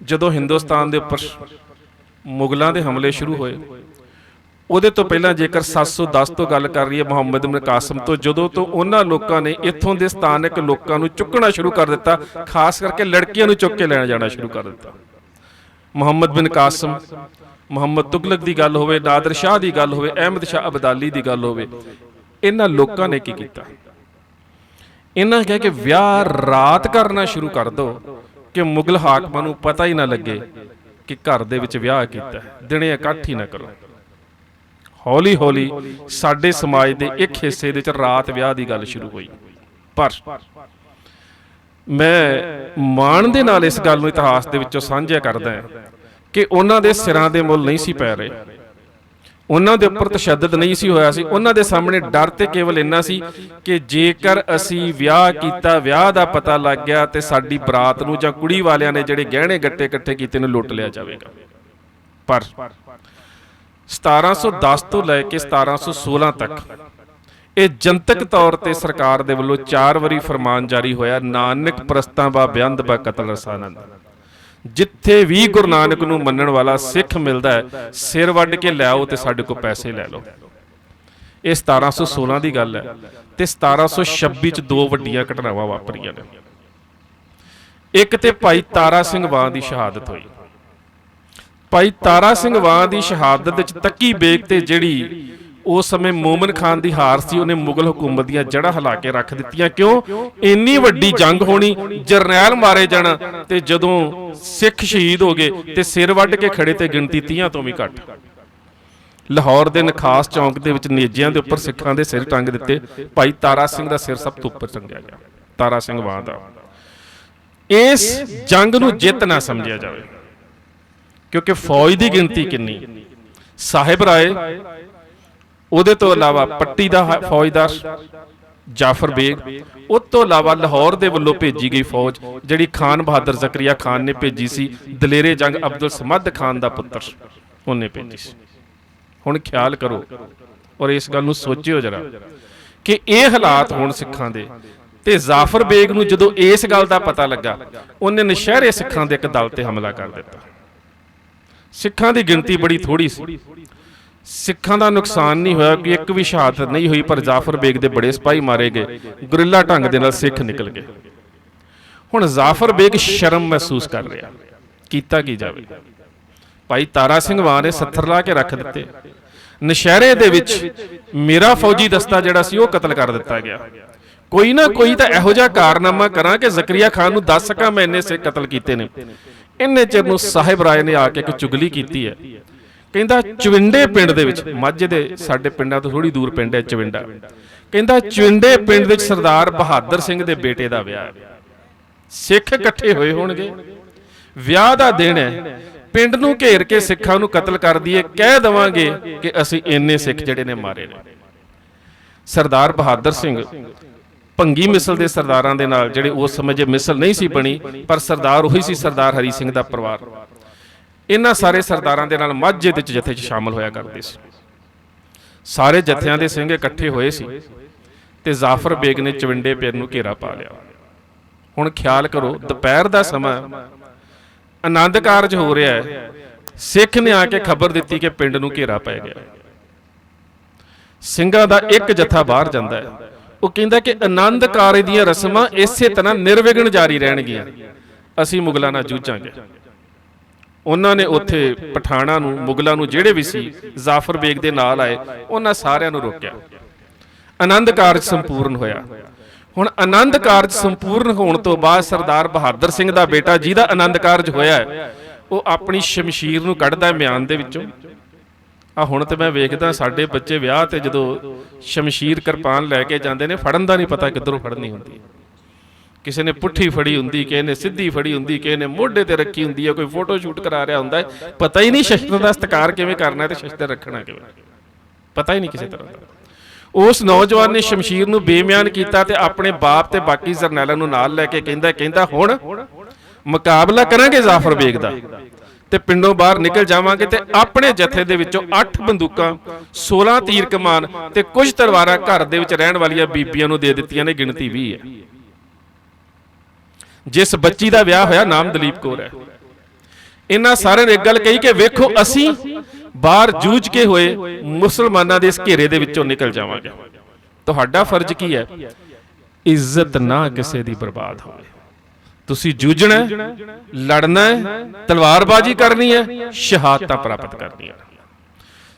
ਜਦੋਂ ਹਿੰਦੁਸਤਾਨ ਦੇ ਉੱਪਰ ਮੁਗਲਾਂ ਦੇ ਹਮਲੇ ਸ਼ੁਰੂ ਹੋਏ, ਉਹਦੇ ਤੋਂ ਪਹਿਲਾਂ ਜੇਕਰ 710 ਤੋਂ ਗੱਲ ਕਰ ਰਹੀ ਹੈ ਮੁਹੰਮਦ ਬਿਨ ਕਾਸਮ ਤੋਂ, ਜਦੋਂ ਤੋਂ ਉਹਨਾਂ ਲੋਕਾਂ ਨੇ ਇੱਥੋਂ ਦੇ ਸਥਾਨਕ ਲੋਕਾਂ ਨੂੰ ਚੁੱਕਣਾ ਸ਼ੁਰੂ ਕਰ ਦਿੱਤਾ, ਖਾਸ ਕਰਕੇ ਲੜਕੀਆਂ ਨੂੰ ਚੁੱਕ ਕੇ ਲੈਣਾ ਜਾਣਾ ਸ਼ੁਰੂ ਕਰ ਦਿੱਤਾ। ਮੁਹੰਮਦ ਬਿਨ ਕਾਸਮ, ਮੁਹੰਮਦ ਤੁਗਲਕ ਦੀ ਗੱਲ ਹੋਵੇ, ਨਾਦਰ ਸ਼ਾਹ ਦੀ ਗੱਲ ਹੋਵੇ, ਅਹਿਮਦ ਸ਼ਾਹ ਅਬਦਾਲੀ ਦੀ ਗੱਲ ਹੋਵੇ, ਇਹਨਾਂ ਲੋਕਾਂ ਨੇ ਕੀ ਕੀਤਾ? ਇਹਨਾਂ ਕਿਹਾ ਕਿ ਵਿਆਹ ਰਾਤ ਕਰਨਾ ਸ਼ੁਰੂ ਕਰ ਦਿਓ। ਕਿ ਮੁਗਲ ਹਾਕਮਾਂ ਨੂੰ ਪਤਾ ਹੀ ਨਾ ਲੱਗੇ ਕਿ ਘਰ ਦੇ ਵਿੱਚ ਵਿਆਹ ਕੀਤਾ ਦਿਨੇ ਇਕੱਠ ਹੀ ਨਾ ਕਰੋ। ਹੌਲੀ ਹੌਲੀ ਸਾਡੇ ਸਮਾਜ ਦੇ ਇੱਕ ਹਿੱਸੇ ਦੇ ਵਿੱਚ ਰਾਤ ਵਿਆਹ ਦੀ ਗੱਲ ਸ਼ੁਰੂ ਹੋਈ। ਪਰ ਮੈਂ ਮਾਣ ਦੇ ਨਾਲ ਇਸ ਗੱਲ ਨੂੰ ਇਤਿਹਾਸ ਦੇ ਵਿੱਚੋਂ ਸਾਂਝਿਆ ਕਰਦਾ ਹਾਂ ਕਿ ਉਹਨਾਂ ਦੇ ਸਿਰਾਂ ਦੇ ਮੁੱਲ ਨਹੀਂ ਸੀ ਪੈ ਰਹੇ। ਉਹਨਾਂ ਦੇ ਉੱਪਰ ਤਸ਼ੱਦਦ ਨਹੀਂ ਸੀ ਹੋਇਆ ਸੀ। ਉਹਨਾਂ ਦੇ ਸਾਹਮਣੇ ਡਰ ਤੇ ਕੇਵਲ ਇੰਨਾ ਸੀ ਕਿ ਜੇਕਰ ਅਸੀਂ ਵਿਆਹ ਕੀਤਾ, ਵਿਆਹ ਦਾ ਪਤਾ ਲੱਗ ਗਿਆ ਤੇ ਸਾਡੀ ਬਰਾਤ ਨੂੰ ਜਾਂ ਕੁੜੀ ਵਾਲਿਆਂ ਨੇ ਜਿਹੜੇ ਗਹਿਣੇ ਗੱਟੇ ਇਕੱਠੇ ਕੀਤੇ ਨੇ, ਲੁੱਟ ਲਿਆ ਜਾਵੇਗਾ। ਪਰ 1710 ਤੋਂ ਲੈ ਕੇ 1716 ਤੱਕ ਇਹ ਜਨਤਕ ਤੌਰ ਤੇ ਸਰਕਾਰ ਦੇ ਵੱਲੋਂ ਚਾਰ ਵਾਰੀ ਫਰਮਾਨ ਜਾਰੀ ਹੋਇਆ, ਨਾਨਕ ਪ੍ਰਸਤਾਂ ਬਾ ਬਿਆੰਦ ਬਾ ਕਤਲ ਰਸਾਨੰਦ। ਜਿੱਥੇ ਵੀ ਗੁਰੂ ਨਾਨਕ ਨੂੰ ਮੰਨਣ ਵਾਲਾ ਸਿੱਖ ਮਿਲਦਾ ਹੈ, ਸਿਰ ਵੱਢ ਕੇ ਲੈ ਆਓ ਤੇ ਸਾਡੇ ਕੋਲ ਪੈਸੇ ਲੈ ਲਓ। ਇਹ 1716 ਦੀ ਗੱਲ ਹੈ ਤੇ 1726 ਚ ਦੋ ਵੱਡੀਆਂ ਘਟਨਾਵਾਂ ਵਾਪਰੀਆਂ ਨੇ। ਇੱਕ ਤੇ ਭਾਈ ਤਾਰਾ ਸਿੰਘ ਵਾਂ ਦੀ ਸ਼ਹਾਦਤ ਹੋਈ। ਭਾਈ ਤਾਰਾ ਸਿੰਘ ਵਾਂ ਦੀ ਸ਼ਹਾਦਤ ਵਿੱਚ ਤੱਕੀ ਬੇਗ ਤੇ ਜਿਹੜੀ ਉਸ ਸਮੇਂ ਮੋਮਨ ਖਾਨ ਦੀ ਹਾਰ ਸੀ, ਉਹਨੇ ਮੁਗਲ ਹਕੂਮਤ ਦੀਆਂ ਜੜ੍ਹਾਂ ਹਿਲਾ ਕੇ ਰੱਖ ਦਿੱਤੀਆਂ। ਕਿਉਂ? ਇੰਨੀ ਵੱਡੀ ਜੰਗ ਹੋਣੀ, ਜਰਨੈਲ ਮਾਰੇ ਜਾਣਾ ਤੇ ਜਦੋਂ ਸਿੱਖ ਸ਼ਹੀਦ ਹੋ ਗਏ ਤੇ ਸਿਰ ਵੱਢ ਕੇ ਖੜੇ ਤੇ ਗਿਣਤੀ 30 ਤੋਂ ਵੀ ਘੱਟ। ਲਾਹੌਰ ਦੇ ਨਖਾਸ ਚੌਂਕ ਦੇ ਵਿੱਚ ਨੇਜਿਆਂ ਦੇ ਉੱਪਰ ਸਿੱਖਾਂ ਦੇ ਸਿਰ ਟੰਗ ਦਿੱਤੇ। ਭਾਈ ਤਾਰਾ ਸਿੰਘ ਦਾ ਸਿਰ ਸਭ ਤੋਂ ਉੱਪਰ ਟੰਗਿਆ ਗਿਆ। ਤਾਰਾ ਸਿੰਘ ਵਾਂ ਦਾ। ਇਸ ਜੰਗ ਨੂੰ ਜਿੱਤ ਨਾ ਸਮਝਿਆ ਜਾਵੇ, ਕਿਉਂਕਿ ਫੌਜ ਦੀ ਗਿਣਤੀ ਕਿੰਨੀ? ਸਾਹਿਬ ਰਾਏ ਉਹਦੇ ਤੋਂ ਇਲਾਵਾ ਪੱਟੀ ਦਾ ਹ- ਫੌਜਦਾਰ ਜਾਫਰ ਬੇਗ ਉਸ ਤੋਂ ਇਲਾਵਾ ਲਾਹੌਰ ਦੇ ਵੱਲੋਂ ਭੇਜੀ ਗਈ ਫੌਜ, ਜਿਹੜੀ ਖਾਨ ਬਹਾਦਰ ਜ਼ਕਰੀਆ ਖਾਨ ਨੇ ਭੇਜੀ ਸੀ, ਦਲੇਰੇ ਜੰਗ ਅਬਦੁਲ ਸਮਦ ਖਾਨ ਦਾ ਪੁੱਤਰ ਉਹਨੇ ਭੇਜੀ ਸੀ। ਹੁਣ ਖਿਆਲ ਕਰੋ ਔਰ ਇਸ ਗੱਲ ਨੂੰ ਸੋਚਿਓ ਜਰਾ ਕਿ ਇਹ ਹਾਲਾਤ ਹੋਣ ਸਿੱਖਾਂ ਦੇ ਤੇ ਜਾਫਰ ਬੇਗ ਨੂੰ ਜਦੋਂ ਇਸ ਗੱਲ ਦਾ ਪਤਾ ਲੱਗਾ, ਉਹਨੇ ਨਸ਼ਹਿਰੇ ਸਿੱਖਾਂ ਦੇ ਇੱਕ ਦਲ ਤੇ ਹਮਲਾ ਕਰ ਦਿੱਤਾ। ਸਿੱਖਾਂ ਦੀ ਗਿਣਤੀ ਬੜੀ ਥੋੜੀ ਸੀ। ਸਿੱਖਾਂ ਦਾ ਨੁਕਸਾਨ ਨਹੀਂ ਹੋਇਆ ਕਿ ਇੱਕ ਵੀ ਸ਼ਹਾਦਤ ਨਹੀਂ ਹੋਈ, ਪਰ ਜਾਫਰ ਬੇਗ ਦੇ ਬੜੇ ਸਿਪਾਹੀ ਮਾਰੇ ਗਏ। ਗੁਰਿੱਲਾ ਢੰਗ ਦੇ ਨਾਲ ਸਿੱਖ ਨਿਕਲ ਗਏ। ਹੁਣ ਜਾਫਰ ਬੇਗ ਸ਼ਰਮ ਮਹਿਸੂਸ ਕਰ ਰਿਹਾ। ਕੀਤਾ ਕੀ ਜਾਵੇ? ਭਾਈ ਤਾਰਾ ਸਿੰਘ ਵਾਂ ਨੇ ਸੱਥਰ ਲਾ ਕੇ ਰੱਖ ਦਿੱਤੇ। ਨਸ਼ਹਿਰੇ ਦੇ ਵਿੱਚ ਮੇਰਾ ਫੌਜੀ ਦਸਤਾ ਜਿਹੜਾ ਸੀ, ਉਹ ਕਤਲ ਕਰ ਦਿੱਤਾ ਗਿਆ। ਕੋਈ ਨਾ ਕੋਈ ਤਾਂ ਇਹੋ ਜਿਹਾ ਕਾਰਨਾਮਾ ਕਰਾਂ ਕਿ ਜ਼ਕਰੀਆ ਖਾਨ ਨੂੰ ਦੱਸ ਸਕਾਂ ਮੈਂ ਇੰਨੇ ਸਿੱਖ ਕਤਲ ਕੀਤੇ ਨੇ। ਇੰਨੇ ਚਿਰ ਨੂੰ ਸਾਹਿਬ ਰਾਏ ਨੇ ਆ ਕੇ ਇੱਕ ਚੁਗਲੀ ਕੀਤੀ ਹੈ। ਕਹਿੰਦਾ ਚਵਿੰਡੇ ਪਿੰਡ ਦੇ ਵਿੱਚ, ਮਾਝੇ ਦੇ ਸਾਡੇ ਪਿੰਡਾਂ ਤੋਂ ਥੋੜੀ ਦੂਰ ਪਿੰਡ ਹੈ ਚਵਿੰਡਾ। ਕਹਿੰਦਾ ਚਵਿੰਡੇ ਪਿੰਡ ਵਿੱਚ ਸਰਦਾਰ ਬਹਾਦਰ ਸਿੰਘ ਦੇ ਬੇਟੇ ਦਾ ਵਿਆਹ ਹੈ। ਸਿੱਖ ਇਕੱਠੇ ਹੋਏ ਹੋਣਗੇ। ਵਿਆਹ ਦਾ ਦਿਨ ਹੈ। ਪਿੰਡ ਨੂੰ ਘੇਰ ਕੇ ਸਿੱਖਾਂ ਨੂੰ ਕਤਲ ਕਰ ਦਈਏ। ਕਹਿ ਦਵਾਂਗੇ ਕਿ ਅਸੀਂ ਇੰਨੇ ਸਿੱਖ ਜਿਹੜੇ ਨੇ ਮਾਰੇ ਨੇ। ਸਰਦਾਰ ਬਹਾਦਰ ਸਿੰਘ ਭੰਗੀ ਮਿਸਲ ਦੇ ਸਰਦਾਰਾਂ ਦੇ ਨਾਲ, ਜਿਹੜੇ ਉਸ ਸਮੇਂ ਜੇ ਮਿਸਲ ਨਹੀਂ ਸੀ ਬਣੀ, ਪਰ ਸਰਦਾਰ ਉਹੀ ਸੀ ਸਰਦਾਰ ਹਰੀ ਸਿੰਘ ਦਾ ਪਰਿਵਾਰ। ਇਹਨਾਂ ਸਾਰੇ ਸਰਦਾਰਾਂ ਦੇ ਨਾਲ ਮਾਝੇ ਦੇ ਜਥੇ 'ਚ ਸ਼ਾਮਲ ਹੋਇਆ ਕਰਦੇ ਸੀ। ਸਾਰੇ ਜਥਿਆਂ ਦੇ ਸਿੰਘ ਇਕੱਠੇ ਹੋਏ ਸੀ ਤੇ ਜਾਫਰ ਬੇਗ ਨੇ ਚਵਿੰਡੇ ਪਿੰਡ ਨੂੰ ਘੇਰਾ ਪਾ ਲਿਆ। ਹੁਣ ਖਿਆਲ ਕਰੋ, ਦੁਪਹਿਰ ਦਾ ਸਮਾਂ ਆਨੰਦ ਕਾਰਜ ਹੋ ਰਿਹਾ ਹੈ। ਸਿੱਖ ਨੇ ਆ ਕੇ ਖਬਰ ਦਿੱਤੀ ਕਿ ਪਿੰਡ ਨੂੰ ਘੇਰਾ ਪੈ ਗਿਆ। ਸਿੰਘਾਂ ਦਾ ਇੱਕ ਜਥਾ ਬਾਹਰ ਜਾਂਦਾ ਹੈ। ਉਹ ਕਹਿੰਦਾ ਕਿ ਆਨੰਦ ਕਾਰਜ ਦੀਆਂ ਰਸਮਾਂ ਇਸੇ ਤਰ੍ਹਾਂ ਨਿਰਵਿਘਨ ਜਾਰੀ ਰਹਿਣਗੀਆਂ। ਅਸੀਂ ਮੁਗਲਾਂ ਨਾਲ ਜੂਝਾਂਗੇ। ਉਹਨਾਂ ਨੇ ਉੱਥੇ ਪਠਾਣਾ ਨੂੰ ਮੁਗਲਾਂ ਨੂੰ ਜਿਹੜੇ ਵੀ ਸੀ ਜਾਫਰ ਬੇਗ ਦੇ ਨਾਲ ਆਏ ਉਹਨਾਂ ਸਾਰਿਆਂ ਨੂੰ ਰੋਕਿਆ। ਆਨੰਦ ਕਾਰਜ ਸੰਪੂਰਨ ਹੋਇਆ। ਹੁਣ ਆਨੰਦ ਕਾਰਜ ਸੰਪੂਰਨ ਹੋਣ ਤੋਂ ਬਾਅਦ ਸਰਦਾਰ ਬਹਾਦਰ ਸਿੰਘ ਦਾ ਬੇਟਾ ਜਿਹਦਾ ਆਨੰਦ ਕਾਰਜ ਹੋਇਆ ਹੈ, ਉਹ ਆਪਣੀ ਸ਼ਮਸ਼ੀਰ ਨੂੰ ਕੱਢਦਾ ਹੈ ਮਿਆਨ ਦੇ ਵਿੱਚੋਂ। ਆ ਹੁਣ ਤੇ ਮੈਂ ਵੇਖਦਾ ਸਾਡੇ ਬੱਚੇ ਵਿਆਹ ਤੇ ਜਦੋਂ ਸ਼ਮਸ਼ੀਰ ਕਿਰਪਾਨ ਲੈ ਕੇ ਜਾਂਦੇ ਨੇ ਫੜਨ ਦਾ ਨਹੀਂ ਪਤਾ ਕਿੱਧਰੋਂ ਫੜਨੀ ਹੁੰਦੀ। ਕਿਸੇ ਨੇ ਪੁੱਠੀ ਫੜੀ ਹੁੰਦੀ ਕਿਸੇ ਨੇ ਸਿੱਧੀ ਫੜੀ ਹੁੰਦੀ ਕਿਸੇ ਨੇ ਮੋਢੇ ਤੇ ਰੱਖੀ ਹੁੰਦੀ ਹੈ ਕੋਈ ਫੋਟੋ ਸ਼ੂਟ ਕਰਾ ਰਿਹਾ ਹੁੰਦਾ ਹੈ। ਪਤਾ ਹੀ ਨਹੀਂ ਸ਼ਸਤਰ ਦਾ ਸਤਿਕਾਰ ਕਿਵੇਂ ਕਰਨਾ ਹੈ ਤੇ ਸ਼ਸਤਰ ਰੱਖਣਾ ਕਿਵੇਂ? ਪਤਾ ਹੀ ਨਹੀਂ ਕਿਸੇ ਤਰ੍ਹਾਂ ਦਾ। ਉਸ ਨੌਜਵਾਨ ਨੇ ਸ਼ਮਸ਼ੀਰ ਨੂੰ ਬੇਮਿਆਨ ਕੀਤਾ ਤੇ ਆਪਣੇ ਬਾਪ ਤੇ ਬਾਕੀ ਜਰਨੈਲਾਂ ਨੂੰ ਨਾਲ ਲੈ ਕੇ ਕਹਿੰਦਾ ਕਹਿੰਦਾ ਹੁਣ ਮੁਕਾਬਲਾ ਕਰਾਂਗੇ ਜਾਫਰ ਬੇਗ ਦਾ। ਤੇ ਪਿੰਡੋਂ ਬਾਹਰ ਨਿਕਲ ਜਾਵਾਂਗੇ ਤੇ ਆਪਣੇ ਜਥੇ ਦੇ ਵਿੱਚੋਂ 8 ਬੰਦੂਕਾਂ 16 ਤੀਰ ਕਮਾਨ ਤੇ ਕੁਝ ਤਲਵਾਰਾਂ ਘਰ ਦੇ ਵਿੱਚ ਰਹਿਣ ਵਾਲੀਆਂ ਬੀਬੀਆਂ ਨੂੰ ਦੇ ਦਿੱਤੀਆਂ ਨੇ ਗਿਣਤੀ 20 ਹੈ ਜਿਸ ਬੱਚੀ ਦਾ ਵਿਆਹ ਹੋਇਆ ਨਾਮ ਦਲੀਪ ਕੌਰ ਹੈ। ਇਹਨਾਂ ਸਾਰਿਆਂ ਨੇ ਇੱਕ ਗੱਲ ਕਹੀ ਕਿ ਵੇਖੋ, ਅਸੀਂ ਬਾਹਰ ਜੂਝ ਕੇ ਹੋਏ ਮੁਸਲਮਾਨਾਂ ਦੇ ਇਸ ਘੇਰੇ ਦੇ ਵਿੱਚੋਂ ਨਿਕਲ ਜਾਵਾਂਗੇ। ਤੁਹਾਡਾ ਫਰਜ਼ ਕੀ ਹੈ? ਇੱਜ਼ਤ ਨਾ ਕਿਸੇ ਦੀ ਬਰਬਾਦ ਹੋਵੇ। ਤੁਸੀਂ ਜੂਝਣਾ ਲੜਨਾ ਹੈ, ਤਲਵਾਰਬਾਜ਼ੀ ਕਰਨੀ ਹੈ, ਸ਼ਹਾਦਤਾਂ ਪ੍ਰਾਪਤ ਕਰਨੀਆਂ।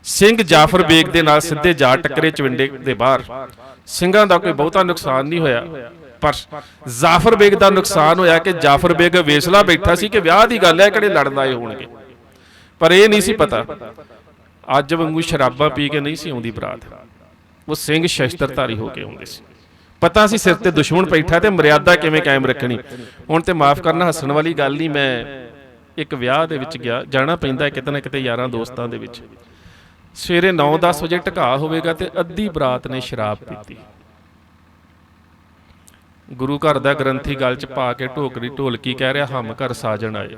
ਸਿੰਘ ਜਾਫਰ ਬੇਗ ਦੇ ਨਾਲ ਸਿੱਧੇ ਜਾ ਟੱਕਰੇ ਚਵਿੰਡੇ ਦੇ ਬਾਹਰ। ਸਿੰਘਾਂ ਦਾ ਕੋਈ ਬਹੁਤਾ ਨੁਕਸਾਨ ਨਹੀਂ ਹੋਇਆ। ਪਰ ਜਾਫਰ ਬੇਗ ਦਾ ਨੁਕਸਾਨ ਹੋਇਆ ਕਿ ਜਾਫਰ ਬੇਗ ਵੇਸਲਾ ਬੈਠਾ ਸੀ ਕਿ ਵਿਆਹ ਦੀ ਗੱਲ ਹੈ ਕਿਹੜੇ ਲੜਨ ਆਏ ਹੋਣਗੇ? ਪਰ ਇਹ ਨਹੀਂ ਸੀ ਪਤਾ। ਅੱਜ ਵਾਂਗੂ ਸ਼ਰਾਬਾਂ ਪੀ ਕੇ ਨਹੀਂ ਸੀ ਆਉਂਦੀ ਬਰਾਤ। ਉਹ ਸਿੰਘ ਸ਼ਸਤਰਧਾਰੀ ਹੋ ਕੇ ਆਉਂਦੇ ਸੀ। ਪਤਾ ਸੀ ਸਿਰ ਤੇ ਦੁਸ਼ਮਣ ਬੈਠਾ ਤੇ ਮਰਿਆਦਾ ਕਿਵੇਂ ਕਾਇਮ ਰੱਖਣੀ। ਹੁਣ ਤੇ ਮਾਫ ਕਰਨਾ ਹੱਸਣ ਵਾਲੀ ਗੱਲ ਨਹੀਂ, ਮੈਂ ਇੱਕ ਵਿਆਹ ਦੇ ਵਿੱਚ ਗਿਆ, ਜਾਣਾ ਪੈਂਦਾ ਕਿਤੇ ਨਾ ਕਿਤੇ ਯਾਰਾਂ ਦੋਸਤਾਂ ਦੇ ਵਿੱਚ। ਸਵੇਰੇ 9-10 ਵਜੇ ਢਕਾ ਹੋਵੇਗਾ ਤੇ ਅੱਧੀ ਬਰਾਤ ਨੇ ਸ਼ਰਾਬ ਪੀਤੀ। ਗੁਰੂ ਘਰ ਦਾ ਗ੍ਰੰਥੀ ਗਲ ਚ ਪਾ ਕੇ ਢੋਕਰੀ ਢੋਲਕੀ ਕਹਿ ਰਿਹਾ, ਹਮ ਘਰ ਸਾਜਣ ਆਏ।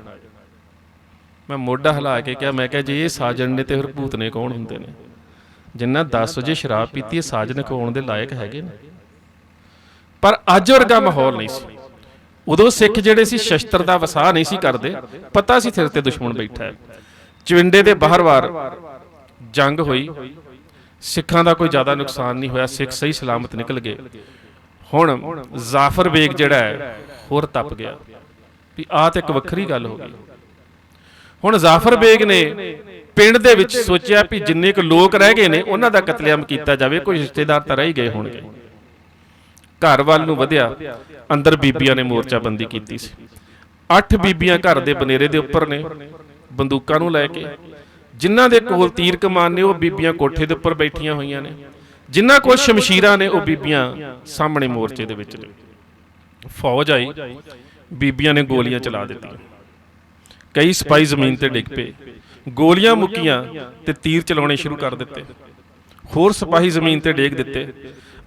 ਮੈਂ ਮੋਢਾ ਹਿਲਾ ਕੇ ਕਿਹਾ, ਮੈਂ ਕਿਹਾ, ਜੇ, ਇਹ ਸਾਜਣ ਨੇ ਤੇ ਫਿਰ ਭੂਤਨੇ ਕੌਣ ਹੁੰਦੇ ਨੇ? ਜਿੰਨਾ 10 ਵਜੇ ਸ਼ਰਾਬ ਪੀਤੀ ਇਹ ਸਾਜਣ ਕਹਾਉਣ ਦੇ ਲਾਇਕ ਹੈਗੇ ਨੇ? ਪਰ ਅੱਜ ਵਰਗਾ ਮਾਹੌਲ ਨਹੀਂ ਸੀ। ਉਦੋਂ ਸਿੱਖ ਜਿਹੜੇ ਸੀ, ਸ਼ਸਤਰ ਦਾ ਵਸਾ ਨਹੀਂ ਸੀ ਕਰਦੇ, ਪਤਾ ਸੀ ਸਿਰ ਤੇ ਦੁਸ਼ਮਣ ਬੈਠਾ ਹੈ। ਚਵਿੰਡੇ ਦੇ ਬਾਹਰ ਵਾਰ ਜੰਗ ਹੋਈ। ਸਿੱਖਾਂ ਦਾ ਕੋਈ ਜ਼ਿਆਦਾ ਨੁਕਸਾਨ ਨਹੀਂ ਹੋਇਆ, ਸਿੱਖ ਸਹੀ ਸਲਾਮਤ ਨਿਕਲ ਗਏ। ਹੁਣ ਜ਼ਾਫਰ ਬੇਗ ਜਿਹੜਾ ਹੈ, ਹੋਰ ਤੱਪ ਗਿਆ। ਵੀ ਆਹ ਤੇ ਇੱਕ ਵੱਖਰੀ ਗੱਲ ਹੋ ਗਈ। ਹੁਣ ਜ਼ਾਫਰ ਬੇਗ ਨੇ ਪਿੰਡ ਦੇ ਵਿੱਚ ਸੋਚਿਆ ਵੀ ਜਿੰਨੇ ਕੁ ਲੋਕ ਰਹਿ ਗਏ ਨੇ, ਉਹਨਾਂ ਦਾ ਕਤਲੇਆਮ ਕੀਤਾ ਜਾਵੇ, ਕੋਈ ਰਿਸ਼ਤੇਦਾਰ ਤਾਂ ਰਹਿ ਗਏ ਹੋਣਗੇ। ਘਰ ਵੱਲ ਨੂੰ ਵਧਿਆ, ਅੰਦਰ ਬੀਬੀਆਂ ਨੇ ਮੋਰਚਾਬੰਦੀ ਕੀਤੀ ਸੀ। ਅੱਠ ਬੀਬੀਆਂ ਘਰ ਦੇ ਬਨੇਰੇ ਦੇ ਉੱਪਰ ਨੇ, ਬੰਦੂਕਾਂ ਨੂੰ ਲੈ ਕੇ। ਜਿਨ੍ਹਾਂ ਦੇ ਕੋਲ ਤੀਰ ਕਮਾਨ ਨੇ, ਉਹ ਬੀਬੀਆਂ ਕੋਠੇ ਦੇ ਉੱਪਰ ਬੈਠੀਆਂ ਹੋਈਆਂ ਨੇ। ਜਿਨ੍ਹਾਂ ਕੋਲ ਸ਼ਮਸ਼ੀਰਾਂ ਨੇ ਉਹ ਬੀਬੀਆਂ ਸਾਹਮਣੇ ਮੋਰਚੇ ਦੇ ਵਿੱਚ ਨੇ। ਫੌਜ ਆਈ ਬੀਬੀਆਂ ਨੇ ਗੋਲੀਆਂ ਚਲਾ ਦਿੱਤੀਆਂ। ਕਈ ਸਿਪਾਹੀ ਜ਼ਮੀਨ ਤੇ ਡਿੱਗ ਪਏ। ਗੋਲੀਆਂ ਮੁੱਕੀਆਂ ਤੇ ਤੀਰ ਚਲਾਉਣੇ ਸ਼ੁਰੂ ਕਰ ਦਿੱਤੇ। ਹੋਰ ਸਿਪਾਹੀ ਜ਼ਮੀਨ ਤੇ ਡੇਗ ਦਿੱਤੇ।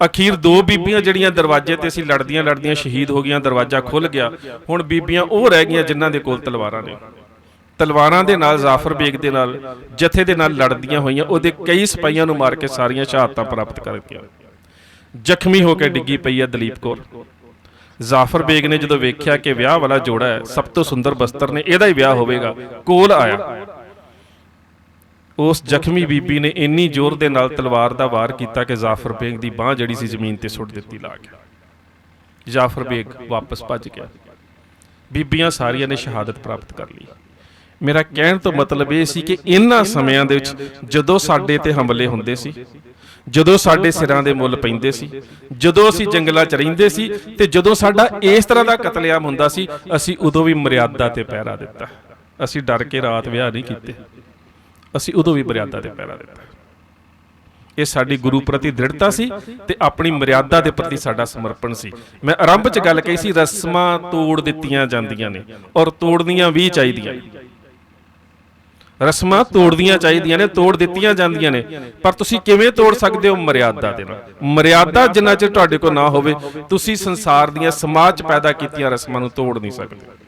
ਅਖੀਰ ਦੋ ਬੀਬੀਆਂ ਜਿਹੜੀਆਂ ਦਰਵਾਜ਼ੇ ਤੇ ਸੀ ਲੜਦੀਆਂ ਲੜਦੀਆਂ ਸ਼ਹੀਦ ਹੋ ਗਈਆਂ ਦਰਵਾਜ਼ਾ ਖੁੱਲ ਗਿਆ। ਹੁਣ ਬੀਬੀਆਂ ਉਹ ਰਹਿ ਗਈਆਂ ਜਿਨ੍ਹਾਂ ਦੇ ਕੋਲ ਤਲਵਾਰਾਂ ਨੇ। ਤਲਵਾਰਾਂ ਦੇ ਨਾਲ, ਜ਼ਾਫਰ ਬੇਗ ਦੇ ਨਾਲ, ਜਥੇ ਦੇ ਨਾਲ ਲੜਦੀਆਂ ਹੋਈਆਂ, ਉਹਦੇ ਕਈ ਸਿਪਾਹੀਆਂ ਨੂੰ ਮਾਰ ਕੇ ਸਾਰੀਆਂ ਸ਼ਹਾਦਤਾਂ ਪ੍ਰਾਪਤ ਕਰ ਗਿਆ ਜ਼ਖਮੀ ਹੋ ਕੇ ਡਿੱਗੀ ਪਈ ਹੈ ਦਲੀਪ ਕੌਰ। ਜ਼ਾਫਰ ਬੇਗ ਨੇ ਜਦੋਂ ਵੇਖਿਆ ਕਿ ਵਿਆਹ ਵਾਲਾ ਜੋੜਾ ਹੈ, ਸਭ ਤੋਂ ਸੁੰਦਰ ਬਸਤਰ ਨੇ, ਇਹਦਾ ਹੀ ਵਿਆਹ ਹੋਵੇਗਾ, ਕੋਲ ਆਇਆ। ਉਸ ਜ਼ਖਮੀ ਬੀਬੀ ਨੇ ਇੰਨੀ ਜ਼ੋਰ ਦੇ ਨਾਲ ਤਲਵਾਰ ਦਾ ਵਾਰ ਕੀਤਾ ਕਿ ਜ਼ਾਫਰ ਬੇਗ ਦੀ ਬਾਹ ਜਿਹੜੀ ਸੀ ਜ਼ਮੀਨ ਤੇ ਸੁੱਟ ਦਿੱਤੀ, ਲਾ ਗਿਆ ਜ਼ਾਫਰ ਬੇਗ ਵਾਪਸ ਭੱਜ ਗਿਆ। ਬੀਬੀਆਂ ਸਾਰੀਆਂ ਨੇ ਸ਼ਹਾਦਤ ਪ੍ਰਾਪਤ ਕਰ ਲਈ। ਮੇਰਾ ਕਹਿਣ ਤੋਂ ਮਤਲਬ ਇਹ ਸੀ ਕਿ ਇਹਨਾਂ ਸਮਿਆਂ ਦੇ ਵਿੱਚ ਜਦੋਂ ਸਾਡੇ ਤੇ ਹਮਲੇ ਹੁੰਦੇ ਸੀ, ਜਦੋਂ ਸਾਡੇ ਸਿਰਾਂ ਦੇ ਮੁੱਲ ਪੈਂਦੇ ਸੀ, ਜਦੋਂ ਅਸੀਂ ਜੰਗਲਾਂ 'ਚ ਰਹਿੰਦੇ ਸੀ ਤੇ ਜਦੋਂ ਸਾਡਾ ਇਸ ਤਰ੍ਹਾਂ ਦਾ ਕਤਲੇਆਮ ਹੁੰਦਾ ਸੀ, ਅਸੀਂ ਉਦੋਂ ਵੀ ਮਰਿਆਦਾ ਤੇ ਪਹਿਰਾ ਦਿੱਤਾ। ਅਸੀਂ ਡਰ ਕੇ ਰਾਤ ਵਿਆਹ ਨਹੀਂ ਕੀਤੇ। ਅਸੀਂ ਉਦੋਂ ਵੀ ਮਰਿਆਦਾ ਤੇ ਪਹਿਰਾ ਦਿੱਤਾ। ਇਹ ਸਾਡੀ ਗੁਰੂ ਪ੍ਰਤੀ ਦ੍ਰਿੜਤਾ ਸੀ ਤੇ ਆਪਣੀ ਮਰਿਆਦਾ ਦੇ ਪ੍ਰਤੀ ਸਾਡਾ ਸਮਰਪਣ ਸੀ। ਮੈਂ ਆਰੰਭ 'ਚ ਗੱਲ ਕਹੀ ਸੀ, ਰਸਮਾਂ ਤੋੜ ਦਿੱਤੀਆਂ ਜਾਂਦੀਆਂ ਨੇ ਔਰ ਤੋੜਨੀਆਂ ਵੀ ਚਾਹੀਦੀਆਂ ਰਸਮਾਂ ਤੋੜਦੀਆਂ ਚਾਹੀਦੀਆਂ ਨੇ, ਤੋੜ ਦਿੱਤੀਆਂ ਜਾਂਦੀਆਂ ਨੇ। ਪਰ ਤੁਸੀਂ ਕਿਵੇਂ ਤੋੜ ਸਕਦੇ ਹੋ ਮਰਿਆਦਾ ਦੇ ਨਾਲ? ਮਰਿਆਦਾ ਜਿੰਨਾ ਚਿਰ ਤੁਹਾਡੇ ਕੋਲ ਨਾ ਹੋਵੇ, ਤੁਸੀਂ ਸੰਸਾਰ ਦੀਆਂ ਸਮਾਜ 'ਚ ਪੈਦਾ ਕੀਤੀਆਂ ਰਸਮਾਂ ਨੂੰ ਤੋੜ ਨਹੀਂ ਸਕਦੇ।